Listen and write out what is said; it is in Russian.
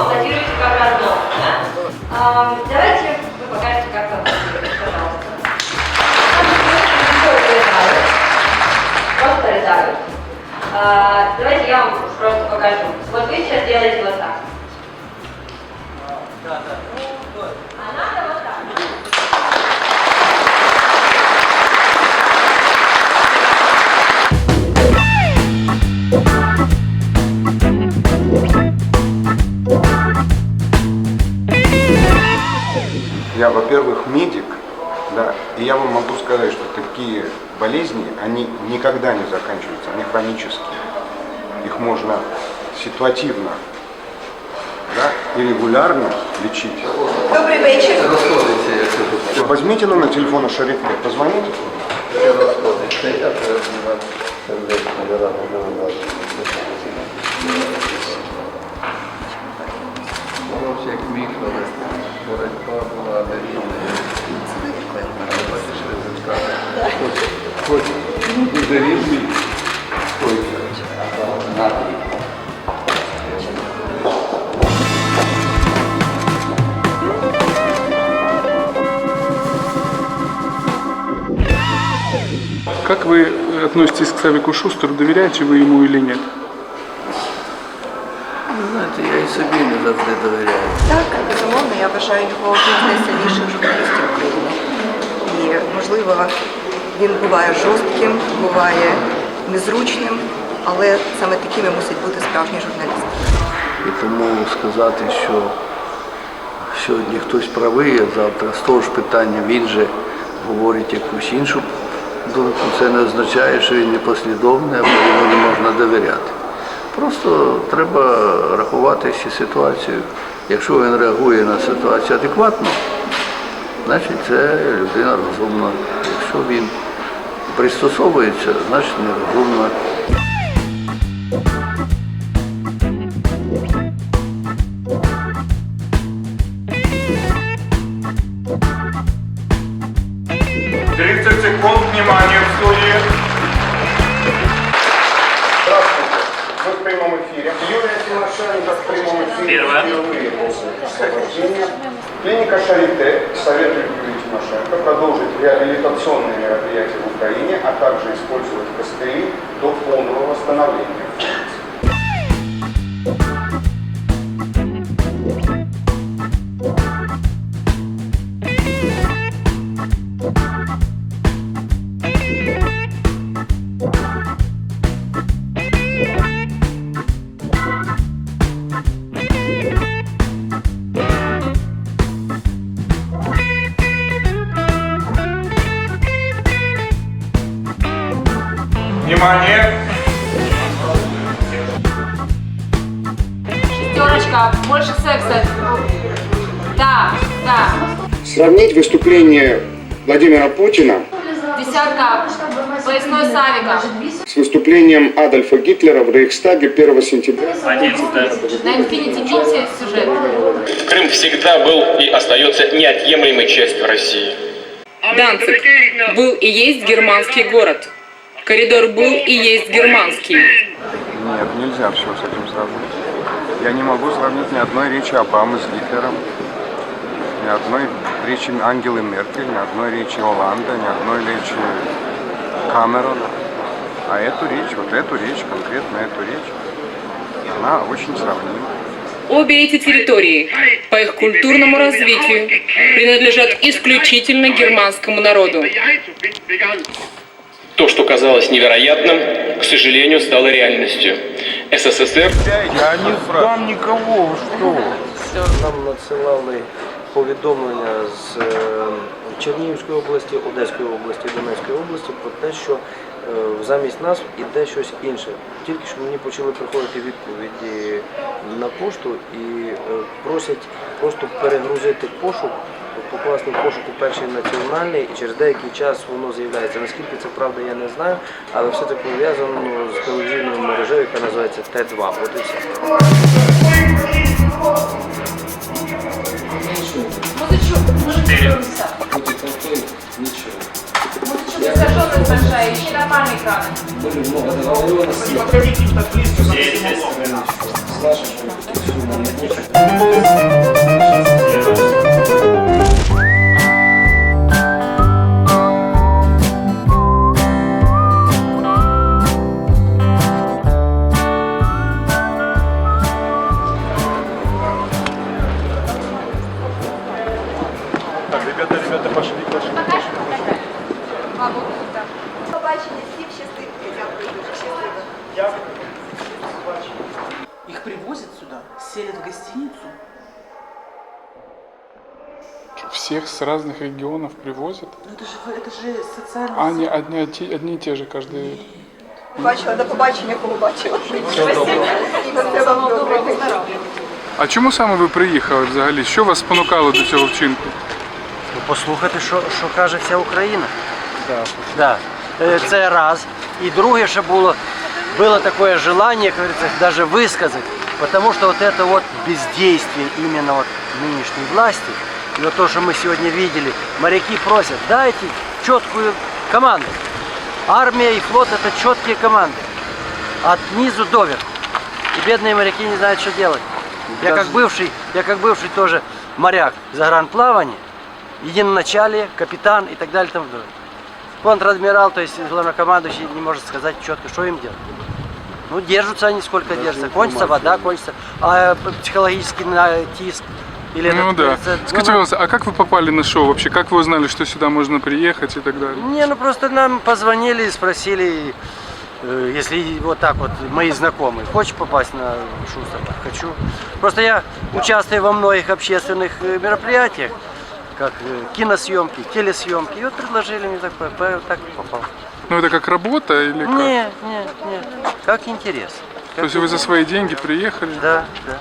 аплодируете как одно. Да? А, давайте вы покажете, как аплодируете, пожалуйста. Просто рисуют. А, давайте я вам просто покажу. Вот вы сейчас делаете вот так. Я, во-первых, медик, да, и я вам могу сказать, что такие болезни, они никогда не заканчиваются, они хронические. Их можно ситуативно, да, и регулярно лечить. Добрий вечір. Возьмите номер телефона Шарифа, позвоните. Міг вести. Боротьба була результати. Хоч дуже рівний, хоч напрямок. Как вы относитесь к Савику Шустеру? Доверяете вы ему или нет? Ну, Знаєте, я і собі не завжди довіряю. Так, безумовно, я вважаю його одним з найсильніших журналістів України. І, можливо, він буває жорстким, буває незручним, але саме такими мусить бути справжні журналісти. І тому сказати, що сьогодні хтось правий, а завтра з того ж питання він же говорить якусь іншу думку, це не означає, що він непослідовний або йому не можна довіряти. Просто треба рахувати ще ситуацію. Якщо він реагує на ситуацію адекватно, значить це людина розумна. Якщо він пристосовується, значить нерозумна. Первое. Клиника Шарите советует Юлии Тимошенко продолжить реабилитационные мероприятия в Украине, а также использовать костыли до полного восстановления. Внимание! Шестерочка, больше секса. Да, да. Сравнить выступление Владимира Путина Десятка, поясной Савика. с выступлением Адольфа Гитлера в Рейхстаге 1 сентября. На Infinity Кинте сюжет. Крым всегда был и остается неотъемлемой частью России. Данциг был и есть германский город. Коридор был и есть германский. Нет, нельзя все с этим сравнить. Я не могу сравнить ни одной речи Обамы с Гитлером, ни одной речи Ангелы Меркель, ни одной речи Оланда, ни одной речи Камерона. А эту речь, вот эту речь, конкретно эту речь, она очень сравнима. Обе эти территории по их культурному развитию принадлежат исключительно германскому народу. То, что казалось невероятным, к сожалению, стало реальностью. СССР Я не сдам никого, что Нам надсилали повідомлення з е, Чернігівської області, Одеської області, Донецької області про те, що е, замість нас іде щось інше. Тільки що мені почали приходити відповіді на пошту і е, просять просто перегрузити пошук, покласти в пошуку перший національний, і через деякий час воно з'являється. Наскільки це правда, я не знаю, але все це пов'язано з телевізійною мережею, яка називається Т2. От і все. Большая, ищи нормальный экран. Здесь, здесь. Побачення щасливо. Их привозят сюда, селят в гостиницу. Всех с разных регионов привозят. Ну это же, это же социальный... А они одни, одни, одни и те же каждый. Бачила, до побачення, кого бачила. Все вам добре. А чому саме ви приїхали взагалі? Що вас спонукало до цього вчинку? Послухати, що, що каже вся Україна. Да. Е, Це раз. І друге, що було, было такое желание, как говорится, даже высказать, потому что вот это вот бездействие именно вот нынешней власти, и вот то, что мы сегодня видели, моряки просят, дайте четкую команду. Армия и флот это четкие команды. От низу до верху. И бедные моряки не знают, что делать. Я как бывший, я как бывший тоже моряк загранплавания, единоначалие, капитан и так далее. подобное. Контр-адмирал, то есть главнокомандующий не может сказать четко, что им делать. Ну, держатся они сколько держатся. Кончится вода, кончится. А э, психологический натиск или Ну это, да. говорится, Скажите, пожалуйста, а как вы попали на шоу вообще? Как вы узнали, что сюда можно приехать и так далее? Не, ну просто нам позвонили и спросили, э, если вот так вот мои знакомые, хочешь попасть на Шустера? Хочу. Просто я участвую во многих общественных э, мероприятиях, как э, киносъемки, телесъемки. И вот предложили мне так, по- так и попал. Ну это как работа или как? Не, не, не. Как интерес. То есть вы за свои деньги приехали? Да, да.